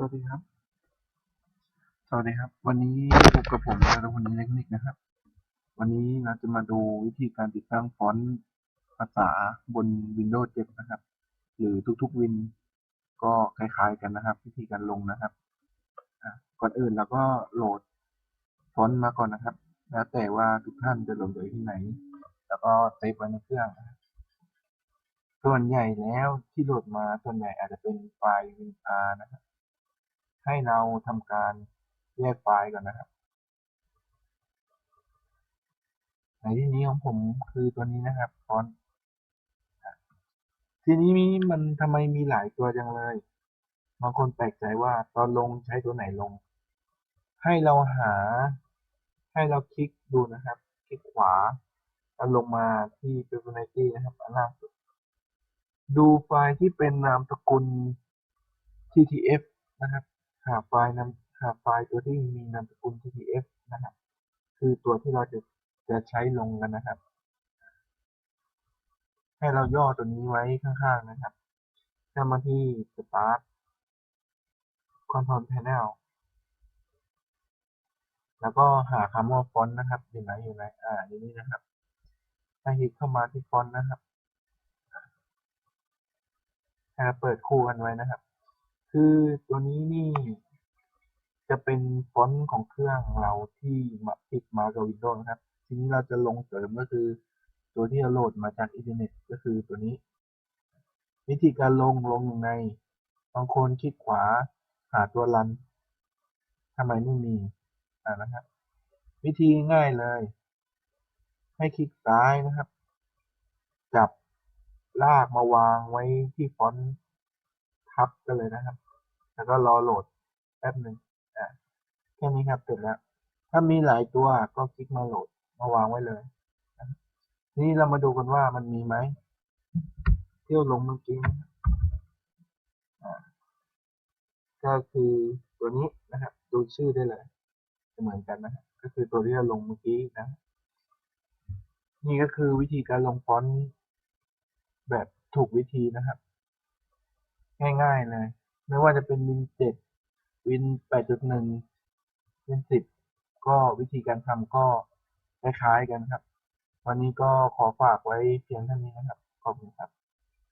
สวัสดีครับ สวัสดีครับ วันนี้พบกับผมนรพลเทคนิคนะครับ วันนี้เราจะมาดูวิธีการติดตั้งฟอนต์ภาษาบน Windows 7 นะครับ หรือทุกๆวินก็คล้ายๆกันนะครับ วิธีการลงนะครับ ก่อนอื่นเราก็โหลดฟอนต์มาก่อนนะครับ แล้วแต่ว่าทุกท่านจะโหลดโดยที่ไหน แล้วก็เซฟไว้ในเครื่องนะครับส่วนใหญ่แล้วที่โหลดมาส่วนใหญ่อาจจะเป็นไฟล์ WinR นะครับ ให้เราทำการแยกไฟล์ก่อนนะครับ ในที่นี้ของผมคือตัวนี้นะครับฟอนต์อะทีนี้มีมันทำไมมีหลายตัวจังเลย บางคนแปลกใจว่าตอนลงใช้ตัวไหนลง ให้เราหา ให้เราคลิกดูนะครับ คลิกขวาแล้วลงมาที่ Fibonacci นะครับอันล่างสุด ดูไฟล์ที่เป็นนามสกุล TTF นะครับ หาไฟล์นามหาไฟล์ตัวที่มีนามสกุล TTF นะครับ คือตัวที่เราจะจะใช้ลงกันนะครับ ให้เราย่อตัวนี้ไว้ข้างๆนะครับถ้ามาที่ Start Control Panel แล้วก็หาคำว่าฟอนต์นะครับ อยู่ไหนอยู่ไหนอ่าอยู่นี่นะครับให้คลิกเข้ามาที่ฟอนต์นะครับให้เราเปิดคู่กันไว้นะครับ คือตัวนี้นี่จะเป็นฟอนต์ของเครื่องเราที่มาติดมากับ Windows นะครับ ทีนี้เราจะลงเสริมก็คือ ตัวที่เราโหลดมาจากอินเทอร์เน็ตก็คือตัวนี้ วิธีการลงลงยังไงบางคนคลิกขวาหาตัวรันทำไมไม่มีอ่านะครับ วิธีง่ายเลย ให้คลิกซ้ายนะครับ จับลากมาวางไว้ที่ฟอนต์ทับกันเลยนะครับ แล้วก็รอโหลดแป๊บหนึ่งอะแค่นี้ครับเสร็จแล้ว ถ้ามีหลายตัวก็คลิกมาโหลดมาวางไว้เลยทีนี้เรามาดูกันว่ามันมีไหมเที่เราลงเมื่อกี้อ่าก็คือตัวนี้นะครับ ดูชื่อได้เลยจะเหมือนกันนะก็คือตัวที่เราลงเมื่อกี้นะ นี่ก็คือวิธีการลงฟอนต์แบบถูกวิธีนะครับ ง่ายๆเลย ไม่ว่าจะเป็นวินเจ็ดวินแปดจุดหนึ่งวินสิบก็วิธีการทำก็คล้ายๆกันครับ วันนี้ก็ขอฝากไว้เพียงเท่านี้นะครับ ขอบคุณครับ